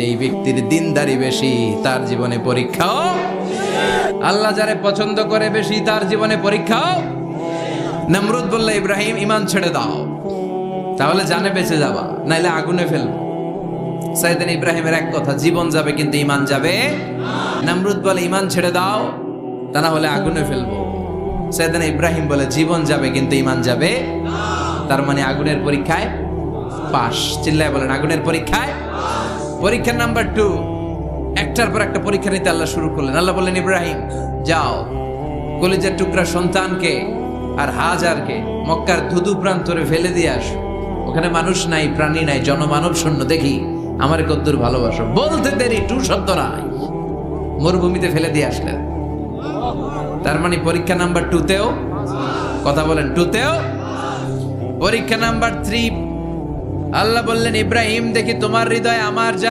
যে এই ব্যক্তির দিনদারি বেশি, তার জীবনে পরীক্ষাও আল্লাহ যারে পছন্দ করে বেশি, তার জীবনে পরীক্ষাও নমরুদ বললে, ইব্রাহিম ইমান ছেড়ে দাও। তাহলে জানে বেঁচে যাবা, নাইলে আগুনে ফেলব। সাইদিন ইব্রাহিমের এক কথা, জীবন যাবে কিন্তু ইমান যাবে নমরুদ বলে ইমান ছেড়ে দাও, তা না হলে আগুনে ফেলব। সাইদিন ইব্রাহিম বলে, জীবন যাবে কিন্তু ইমান যাবে তার মানে আগুনের পরীক্ষায় পাশ। চিল্লায় বলেন, আগুনের পরীক্ষায় পরীক্ষা নাম্বার টু। একটার পর একটা পরীক্ষা নিতে আল্লাহ শুরু করলেন। আল্লাহ বললেন, ইব্রাহিম, যাও। কলেজের টুকরা সন্তানকে আর হাজারকে মক্কার ধুধু প্রান্তরে ফেলে দিয়ে আস। ওখানে মানুষ নাই, প্রাণী নাই, জনমানব শূন্য দেখি, আমার কদ্দুর ভালোবাসো। বলতে দেরি, টু শব্দ নাই। মরুভূমিতে ফেলে দিয়ে আসলেন। তার মানে পরীক্ষা নাম্বার টুতেও কথা বলেন, টুতেও পরীক্ষা নাম্বার থ্রি। আল্লাহ বললেন, ইব্রাহিম, দেখি তোমার হৃদয় আমার যা